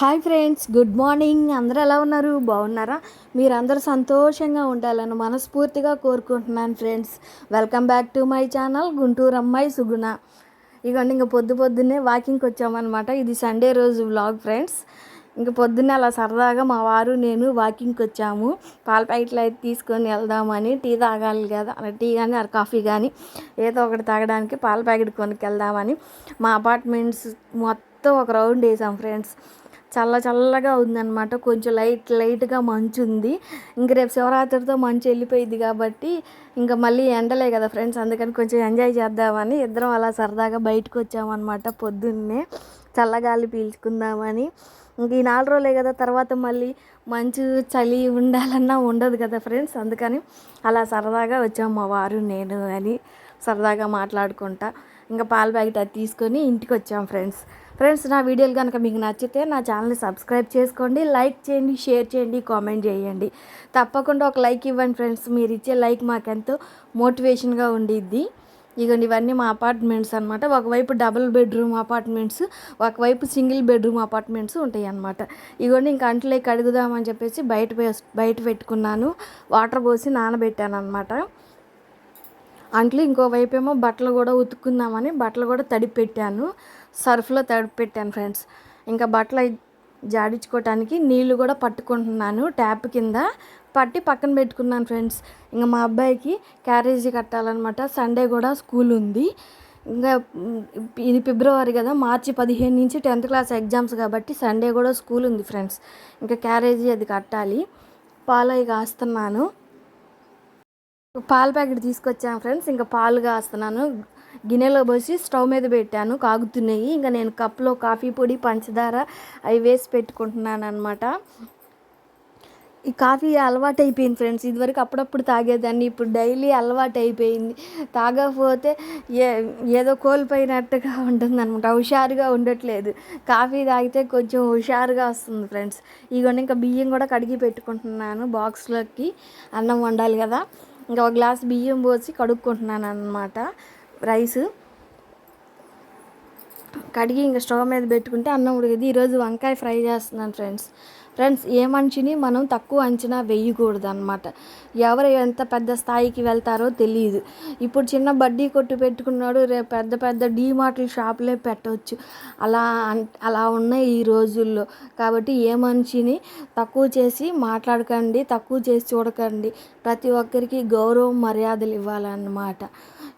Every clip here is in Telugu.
Hi friends good morning. అందరూ ఎలా ఉన్నారు? బాగున్నారా? మీరందరూ సంతోషంగా ఉండాలని మనస్ఫూర్తిగా కోరుకుంటున్నాను friends. Welcome back to my channel Guntur అమ్మాయి సుగుణ. ఇగోండి ఇంకా పొద్దు పొద్దున్నే వాకింగ్కి వచ్చామన్నమాట. ఇది సండే రోజు వ్లాగ్ ఫ్రెండ్స్. ఇంకా పొద్దున్నే అలా సరదాగా మా వారు నేను వాకింగ్కి వచ్చాము. పాల ప్యాకెట్లు అయితే తీసుకొని వెళ్దామని టీ తాగాలి కదా అలా టీ కానీ అలా కాఫీ కానీ ఏదో ఒకటి తాగడానికి పాల ప్యాకెట్ కొనుక్కి వెళ్దామని మా అపార్ట్మెంట్స్ మొత్తం ఒక రౌండ్ వేసాం ఫ్రెండ్స్. చల్ల చల్లగా ఉందన్నమాట. కొంచెం లైట్ లైట్గా మంచు ఉంది ఇంక రేపు శివరాత్రితో మంచు వెళ్ళిపోయింది కాబట్టి ఇంకా మళ్ళీ ఎండలే కదా ఫ్రెండ్స్. అందుకని కొంచెం ఎంజాయ్ చేద్దామని ఇద్దరం అలా సరదాగా బయటకు వచ్చామన్నమాట పొద్దున్నే. చల్లగాలి పీల్చుకుందామని. ఇంక ఈ నాలుగు రోజులే కదా తర్వాత మళ్ళీ మంచు చలి ఉండాలన్నా ఉండదు కదా ఫ్రెండ్స్. అందుకని అలా సరదాగా వచ్చాము మా వారు నేను అని. సరదాగా మాట్లాడుకుంటా. ఇంకా పాల ప్యాకెట్ అది తీసుకొని ఇంటికి వచ్చాం ఫ్రెండ్స్. ఫ్రెండ్స్ నా వీడియోలు కనుక మీకు నచ్చితే నా ఛానల్ని సబ్స్క్రైబ్ చేసుకోండి లైక్ చేయండి షేర్ చేయండి కామెంట్ చేయండి. తప్పకుండా ఒక లైక్ ఇవ్వండి ఫ్రెండ్స్. మీరు ఇచ్చే లైక్ మాకెంతో మోటివేషన్గా ఉండిద్ది. ఇగోండి ఇవన్నీ మా అపార్ట్మెంట్స్ అనమాట ఒకవైపు డబుల్ బెడ్రూమ్ అపార్ట్మెంట్స్ ఒకవైపు సింగిల్ బెడ్రూమ్ అపార్ట్మెంట్స్ ఉంటాయి అనమాట ఇగోండి ఇంకా అంట్లో కడుగుదామని చెప్పేసి బయట బయట పెట్టుకున్నాను. వాటర్ పోసి నానబెట్టాను అనమాట అంట్లో ఇంకోవైపు ఏమో బట్టలు కూడా ఉతుక్కుందామని బట్టలు కూడా తడిపి పెట్టాను సర్ఫ్లో తడిపి పెట్టాను ఫ్రెండ్స్. ఇంకా బట్టలు జాడించుకోవటానికి నీళ్ళు కూడా పట్టుకుంటున్నాను ట్యాప్ కింద. పట్టి పక్కన పెట్టుకున్నాను ఫ్రెండ్స్. ఇంకా మా అబ్బాయికి క్యారేజీ కట్టాలన్నమాట. సండే కూడా స్కూల్ ఉంది. ఇంకా ఇది ఫిబ్రవరి కదా మార్చి పదిహేను నుంచి టెన్త్ క్లాస్ ఎగ్జామ్స్ కాబట్టి సండే కూడా స్కూల్ ఉంది ఫ్రెండ్స్. ఇంకా క్యారేజీ అది కట్టాలి. పాలై కాస్తున్నాను. పాల ప్యాకెట్ తీసుకొచ్చాను ఫ్రెండ్స్. ఇంకా పాలు కాస్తున్నాను. గిన్నెలో పోసి స్టవ్ మీద పెట్టాను. కాగుతున్నాయి. ఇంకా నేను కప్లో కాఫీ పొడి పంచదార అవి వేసి పెట్టుకుంటున్నాను అనమాట ఈ కాఫీ అలవాటు అయిపోయింది ఫ్రెండ్స్. ఇదివరకు అప్పుడప్పుడు తాగేదాన్ని. ఇప్పుడు డైలీ అలవాటు అయిపోయింది తాగకపోతే ఏ ఏదో కోల్పోయినట్టుగా ఉంటుంది అనమాట హుషారుగా ఉండట్లేదు. కాఫీ తాగితే కొంచెం హుషారుగా వస్తుంది ఫ్రెండ్స్. ఇగోండి ఇంకా బియ్యం కూడా కడిగి పెట్టుకుంటున్నాను బాక్స్లోకి. అన్నం వండాలి కదా. ఇంకా ఒక గ్లాస్ బియ్యం పోసి కడుక్కుంటున్నాను అనమాట రైస్. కడిగి ఇంకా స్టవ్ మీద పెట్టుకుంటే అన్నం ఉడికింది ఈరోజు వంకాయ ఫ్రై చేస్తున్నాను ఫ్రెండ్స్. ఫ్రెండ్స్ ఏ మనిషిని మనం తక్కువ అంచనా వేయకూడదు అనమాట ఎవరు ఎంత పెద్ద స్థాయికి వెళ్తారో తెలియదు ఇప్పుడు చిన్న బడ్డీ కొట్టు పెట్టుకున్నాడు రేపు పెద్ద పెద్ద డీమార్ట్ల షాపులే పెట్టవచ్చు అలా అన్- అలా ఉన్నాయి ఈ రోజుల్లో. కాబట్టి ఏ మనిషిని తక్కువ చేసి మాట్లాడకండి తక్కువ చేసి చూడకండి. ప్రతి ఒక్కరికి గౌరవం మర్యాదలు ఇవ్వాలన్నమాట.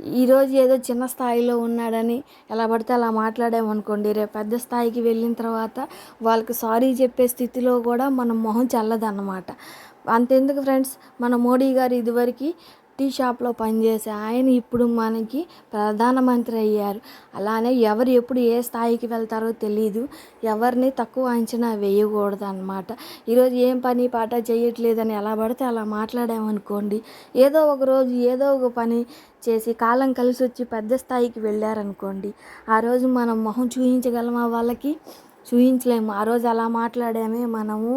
ఈరోజు ఏదో చిన్న స్థాయిలో ఉన్నాడని ఎలా పడితే అలా మాట్లాడామనుకోండి రేపు పెద్ద స్థాయికి వెళ్ళిన తర్వాత వాళ్ళకి సారీ చెప్పే స్థితిలో కూడా మన మొహం చల్లదన్నమాట. అంతెందుకు ఫ్రెండ్స్ మన మోడీ గారు ఇదివరకు టీ షాప్లో పనిచేసే ఆయన ఇప్పుడు మనకి ప్రధానమంత్రి అయ్యారు. అలానే ఎవరు ఎప్పుడు ఏ స్థాయికి వెళ్తారో తెలియదు ఎవరిని తక్కువ అంచనా వేయకూడదు అనమాట ఈరోజు ఏం పని పాట చేయట్లేదని ఎలా పడితే అలా మాట్లాడామనుకోండి. ఏదో ఒక రోజు ఏదో ఒక పని చేసి కాలం కలిసి వచ్చి పెద్ద స్థాయికి వెళ్ళారనుకోండి. ఆ రోజు మనం మొహం చూపించగలమా వాళ్ళకి? చూపించలేము ఆ రోజు అలా మాట్లాడామే మనము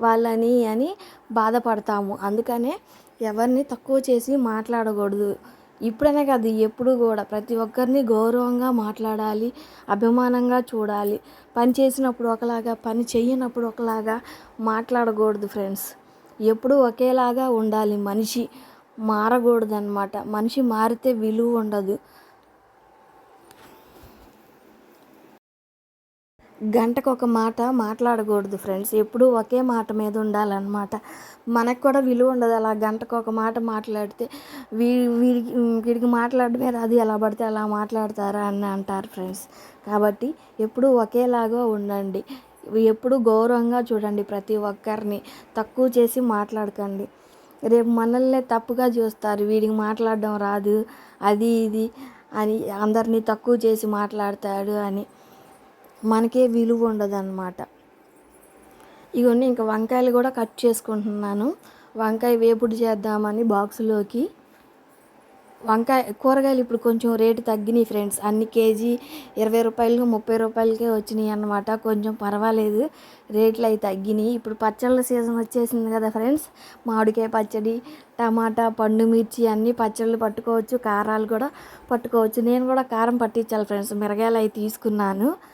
వాళ్ళని అని బాధపడతాము. అందుకనే ఎవరిని తక్కువ చేసి మాట్లాడకూడదు. ఇప్పుడనే కాదు ఎప్పుడు కూడా ప్రతి ఒక్కరిని గౌరవంగా మాట్లాడాలి అభిమానంగా చూడాలి. పని చేసినప్పుడు ఒకలాగా పని చేయనప్పుడు ఒకలాగా మాట్లాడకూడదు ఫ్రెండ్స్. ఎప్పుడూ ఒకేలాగా ఉండాలి మనిషి. మారకూడదు అనమాట మనిషి మారితే విలువ ఉండదు. గంటకు ఒక మాట మాట్లాడకూడదు ఫ్రెండ్స్. ఎప్పుడూ ఒకే మాట మీద ఉండాలన్నమాట. మనకు కూడా విలువ ఉండదు అలా గంటకు ఒక మాట మాట్లాడితే. వీ వీడికి వీడికి మాట్లాడమే అది ఎలా పడితే అలా మాట్లాడతారా అని అంటారు ఫ్రెండ్స్. కాబట్టి ఎప్పుడూ ఒకేలాగా ఉండండి. ఎప్పుడు గౌరవంగా చూడండి ప్రతి ఒక్కరిని. తక్కువ చేసి మాట్లాడకండి. రేపు మనల్నే తప్పుగా చూస్తారు. వీడికి మాట్లాడడం రాదు. అది ఇది అని అందరినీ తక్కువ చేసి మాట్లాడతాడు అని. మనకే విలువ ఉండదన్నమాట. ఇవన్నీ ఇంకా వంకాయలు కూడా కట్ చేసుకుంటున్నాను. వంకాయ వేపుడు చేద్దామని బాక్సులోకి. వంకాయ కూరగాయలు ఇప్పుడు కొంచెం రేటు తగ్గినాయి ఫ్రెండ్స్. అన్ని కేజీ ఇరవై రూపాయలు ముప్పై రూపాయలకే వచ్చినాయి అన్నమాట. కొంచెం పర్వాలేదు రేట్లు అవి తగ్గినాయి. ఇప్పుడు పచ్చళ్ళ సీజన్ వచ్చేసింది కదా ఫ్రెండ్స్. మామిడికాయ పచ్చడి టమాటా పండు మిర్చి అన్నీ పచ్చళ్ళు పట్టుకోవచ్చు కారాలు కూడా పట్టుకోవచ్చు. నేను కూడా కారం పట్టించాలి ఫ్రెండ్స్ మిరగాయలు అవి తీసుకున్నాను.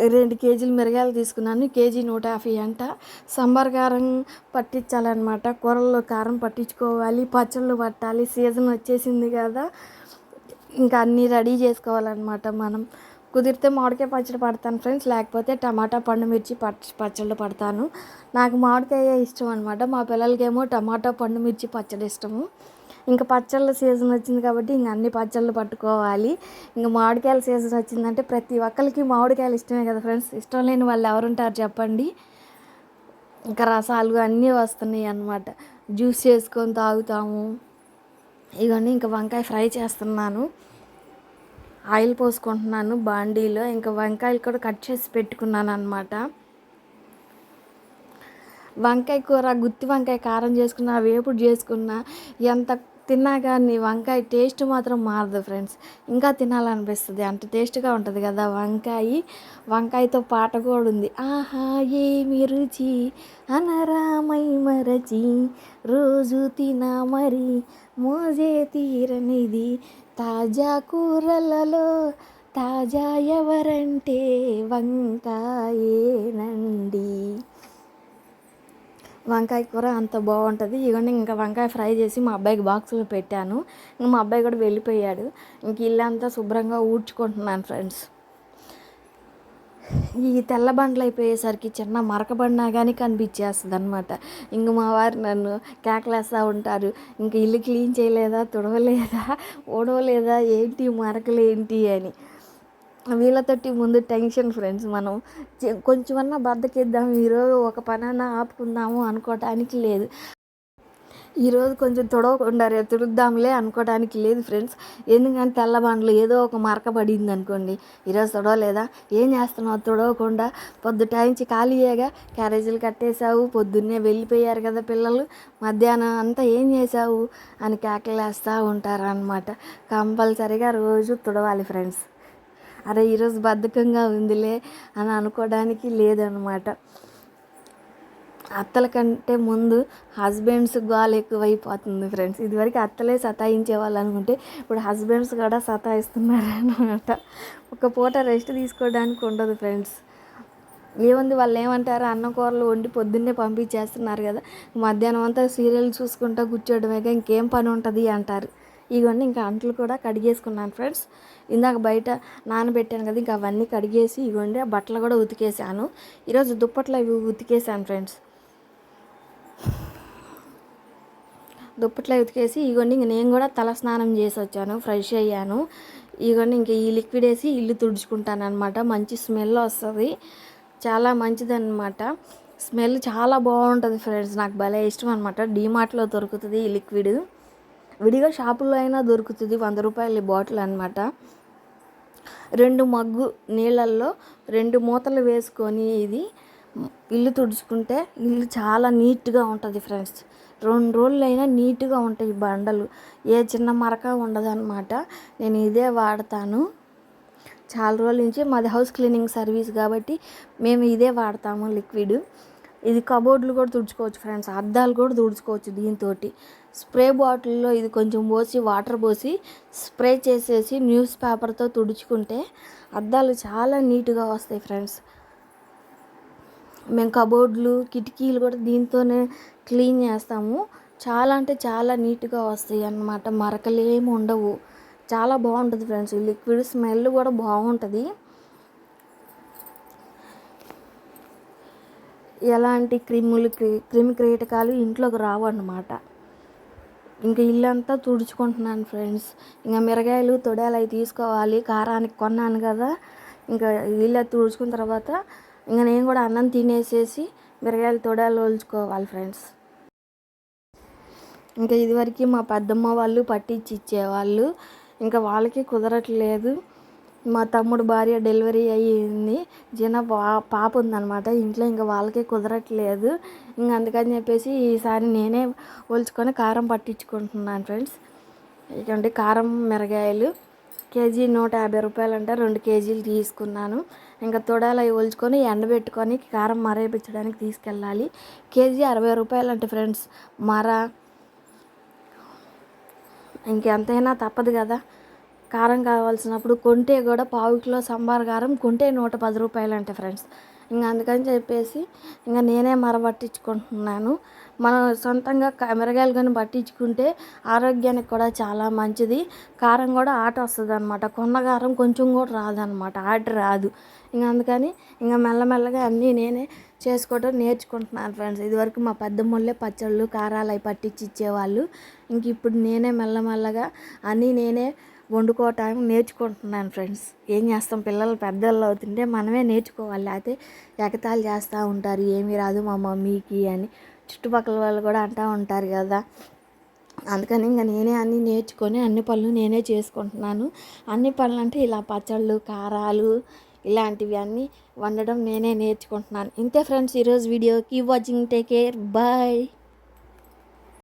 రెండు కేజీలు మిరగాయలు తీసుకున్నాను. కేజీ నూట యాభై అంట. సాంబార్ కారం పట్టించాలన్నమాట. కూరల్లో కారం పట్టించుకోవాలి. పచ్చళ్ళు పట్టాలి. సీజన్ వచ్చేసింది కదా. ఇంకా అన్నీ రెడీ చేసుకోవాలన్నమాట మనం. కుదిరితే మామిడికాయ పచ్చడి పడతాను ఫ్రెండ్స్. లేకపోతే టమాటా పండు మిర్చి పచ్చ పచ్చళ్ళు పడతాను. నాకు మామిడికాయ ఇష్టం అనమాట మా పిల్లలకేమో టమాటా పండు మిర్చి పచ్చడి ఇష్టము. ఇంకా పచ్చళ్ళ సీజన్ వచ్చింది కాబట్టి ఇంక అన్ని పచ్చళ్ళు పట్టుకోవాలి. ఇంకా మామిడికాయల సీజన్ వచ్చిందంటే ప్రతి ఒక్కరికి మామిడికాయలు ఇష్టమే కదా ఫ్రెండ్స్. ఇష్టం లేని వాళ్ళు ఎవరుంటారు చెప్పండి. ఇంకా రసాలు అన్నీ వస్తున్నాయి అన్నమాట. జ్యూస్ చేసుకొని తాగుతాము. ఇవన్నీ ఇంకా వంకాయ ఫ్రై చేస్తున్నాను. ఆయిల్ పోసుకుంటున్నాను బాండీలో. ఇంకా వంకాయలు కూడా కట్ చేసి పెట్టుకున్నాను అనమాట వంకాయ కూర గుత్తి వంకాయ కారం చేసుకున్నా వేపుడు చేసుకున్నా ఎంత తిన్నా కానీ వంకాయ టేస్ట్ మాత్రం మారదు ఫ్రెండ్స్. ఇంకా తినాలనిపిస్తుంది. అంత టేస్ట్గా ఉంటుంది కదా వంకాయ. వంకాయతో పాట కూడా ఉంది. ఆహా ఏమి రుచి? అనరామై మరచి. రోజు తిన మరి మోజే తీరనిది. తాజా కూరలలో తాజా ఎవరంటే వంకాయేనండి. వంకాయ కూర అంత బాగుంటుంది. ఇవన్నీ ఇంకా వంకాయ ఫ్రై చేసి మా అబ్బాయికి బాక్సులో పెట్టాను. ఇంకా మా అబ్బాయి కూడా వెళ్ళిపోయాడు. ఇంక ఇల్లంతా శుభ్రంగా ఊడ్చుకుంటున్నాను ఫ్రెండ్స్. ఈ తెల్ల బండ్లు అయిపోయేసరికి చిన్న మరకబడినా కానీ కనిపించేస్తుంది అనమాట ఇంక మా వారు నన్ను కేకలేస్తూ ఉంటారు. ఇంక ఇల్లు క్లీన్ చేయలేదా? తుడవలేదా? ఊడవలేదా? ఏంటి మరకలేంటి అని. వీళ్ళతోటి ముందు టెన్షన్ ఫ్రెండ్స్ మనం. చె- కొంచెమన్నా బద్దకిద్దాం ఈరోజు ఒక పనన్నా ఆపుకుందాము అనుకోవటానికి లేదు. ఈరోజు కొంచెం తుడవకుండా రేపు తుడుద్దాంలే అనుకోవడానికి లేదు ఫ్రెండ్స్. ఎందుకంటే తెల్లబండ్లు ఏదో ఒక మరక పడింది అనుకోండి. ఈరోజు తుడవలేదా? ఏం చేస్తున్నావు? తుడవకుండా పొద్దు టైంచి ఖాళీయేగా క్యారేజీలు కట్టేశావు పొద్దున్నే వెళ్ళిపోయారు కదా పిల్లలు. మధ్యాహ్నం అంతా ఏం చేశావు? అని కేకలేస్తూ ఉంటారనమాట కంపల్సరీగా రోజు తుడవాలి ఫ్రెండ్స్. అరే ఈరోజు బద్ధకంగా ఉందిలే అని అనుకోవడానికి లేదనమాట అత్తల కంటే ముందు హస్బెండ్స్ గోల ఎక్కువైపోతుంది ఫ్రెండ్స్ ఇదివరకు అత్తలే సతాయించే వాళ్ళు అనుకుంటే ఇప్పుడు హస్బెండ్స్ కూడా సతాయిస్తున్నారు అనమాట ఒక పూట రెస్ట్ తీసుకోవడానికి ఉండదు ఫ్రెండ్స్ ఏముంది వాళ్ళు ఏమంటారు అన్న కూరలు వండి పొద్దున్నే పంపించేస్తున్నారు కదా. మధ్యాహ్నం అంతా సీరియల్ చూసుకుంటూ కూర్చోవడమేగా ఇంకేం పని ఉంటుంది అంటారు. ఇవన్నీ ఇంకా అంట్లు కూడా కడిగేసుకున్నాను ఫ్రెండ్స్. ఇందాక బయట నానబెట్టాను కదా ఇంకా అవన్నీ కడిగేసి ఇవ్వండి ఆ బట్టలు కూడా ఉతికేసాను. ఈరోజు దుప్పట్లు అవి ఉతికేసాను ఫ్రెండ్స్. దుప్పట్లో ఉతికేసి ఇగోండి ఇంక నేను కూడా తల స్నానం చేసి వచ్చాను ఫ్రెష్ అయ్యాను. ఇగోండి ఇంక ఈ లిక్విడ్ వేసి ఇల్లు తుడుచుకుంటాను అనమాట మంచి స్మెల్ వస్తుంది. చాలా మంచిదన్నమాట. స్మెల్ చాలా బాగుంటుంది ఫ్రెండ్స్. నాకు భలే ఇష్టం అనమాట డీమార్ట్లో దొరుకుతుంది ఈ లిక్విడ్. విడిగా షాపుల్లో అయినా దొరుకుతుంది. వంద రూపాయల బాటిల్ అనమాట రెండు మగ్గు నీళ్ళల్లో రెండు మూతలు వేసుకొని ఇది ఇల్లు తుడుచుకుంటే ఇల్లు చాలా నీట్గా ఉంటుంది ఫ్రెండ్స్. రెండు రోజులైనా నీట్గా ఉంటాయి బండలు. ఏ చిన్న మరక ఉండదు అనమాట నేను ఇదే వాడతాను. చాలా రోజుల నుంచి మాది హౌస్ క్లీనింగ్ సర్వీస్ కాబట్టి మేము ఇదే వాడతాము లిక్విడ్. ఇది కబోర్డ్లు కూడా తుడుచుకోవచ్చు ఫ్రెండ్స్ అద్దాలు కూడా తుడుచుకోవచ్చు దీంతో స్ప్రే బాటిల్లో ఇది కొంచెం పోసి వాటర్ పోసి స్ప్రే చేసేసి న్యూస్ పేపర్తో తుడుచుకుంటే అద్దాలు చాలా నీట్గా వస్తాయి ఫ్రెండ్స్. మేము కబోర్డ్లు కిటికీలు కూడా దీంతోనే క్లీన్ చేస్తాము. చాలా అంటే చాలా నీట్గా వస్తాయి అన్నమాట మరకలు ఏమి ఉండవు. చాలా బాగుంటుంది ఫ్రెండ్స్ ఈ లిక్విడ్ స్మెల్ కూడా బాగుంటుంది. ఎలాంటి క్రిములు క్రి- క్రిమి కీటకాలు ఇంట్లోకి రావు అన్నమాట. ఇంకా ఇల్లంతా తుడుచుకుంటున్నాను ఫ్రెండ్స్. ఇంకా మిరగాయలు తొడాలు అవి తీసుకోవాలి. కారానికి కొన్నాను కదా. ఇంకా ఇల్లు తుడుచుకున్న తర్వాత ఇంకా నేను కూడా అన్నం తినేసేసి మిరగాయలు తొడాలు ఒలుచుకోవాలి ఫ్రెండ్స్. ఇంకా ఇదివరకు మా పెద్దమ్మ వాళ్ళు పట్టించి ఇచ్చేవాళ్ళు. ఇంకా వాళ్ళకి కుదరట్లేదు. మా తమ్ముడు భార్య డెలివరీ అయ్యింది. చిన్న పా పాప ఉందనమాట ఇంట్లో ఇంకా వాళ్ళకి కుదరట్లేదు. ఇంకా అందుకని చెప్పేసి ఈసారి నేనే ఒలుచుకొని కారం పట్టించుకుంటున్నాను ఫ్రెండ్స్. ఇటువంటి కారం మిరగాయలు. కేజీ నూట యాభై రూపాయలు అంటే రెండు కేజీలు తీసుకున్నాను. ఇంకా తొడాలు అవి ఒలుచుకొని ఎండబెట్టుకొని కారం మరేపించడానికి తీసుకెళ్ళాలి. కేజీ అరవై రూపాయలు అంటే ఫ్రెండ్స్. మర. ఇంకెంతైనా తప్పదు కదా. కారం కావాల్సినప్పుడు కొంటే కూడా పావు కిలో సంబార్ కారం కొంటే నూట పది రూపాయలు అంటే ఫ్రెండ్స్. ఇంకా అందుకని చెప్పేసి ఇంకా నేనే మరబట్టించుకుంటున్నాను మనం సొంతంగా మిరగాయలు కానీ పట్టించుకుంటే ఆరోగ్యానికి కూడా చాలా మంచిది. కారం కూడా ఆట వస్తుంది అనమాట కొన్న కారం కొంచెం కూడా రాదనమాట ఆట రాదు. ఇంకా అందుకని ఇంకా మెల్లమెల్లగా అన్నీ నేనే చేసుకోవటం నేర్చుకుంటున్నాను ఫ్రెండ్స్. ఇదివరకు మా పెద్దమ్మళ్ళే పచ్చళ్ళు కారాలు అవి పట్టించి ఇచ్చేవాళ్ళు. ఇంక ఇప్పుడు నేనే మెల్లమెల్లగా అన్నీ నేనే వండుకోవటం నేర్చుకుంటున్నాను ఫ్రెండ్స్. ఏం చేస్తాం? పిల్లలు పెద్దలు అవుతుంటే మనమే నేర్చుకోవాలి. అయితే ఎగతాళి చేస్తూ ఉంటారు. ఏమీ రాదు మా మమ్మీకి అని చుట్టుపక్కల వాళ్ళు కూడా అంటూ ఉంటారు కదా. అందుకని ఇంకా నేనే అన్నీ నేర్చుకొని అన్ని పనులు నేనే చేసుకుంటున్నాను. అన్ని పనులు అంటే ఇలా పచ్చళ్ళు కారాలు ఇలాంటివి అన్నీ వండడం నేనే నేర్చుకుంటున్నాను. ఇంతే ఫ్రెండ్స్ ఈరోజు వీడియో కీ వాచింగ్ టేక్ కేర్ బాయ్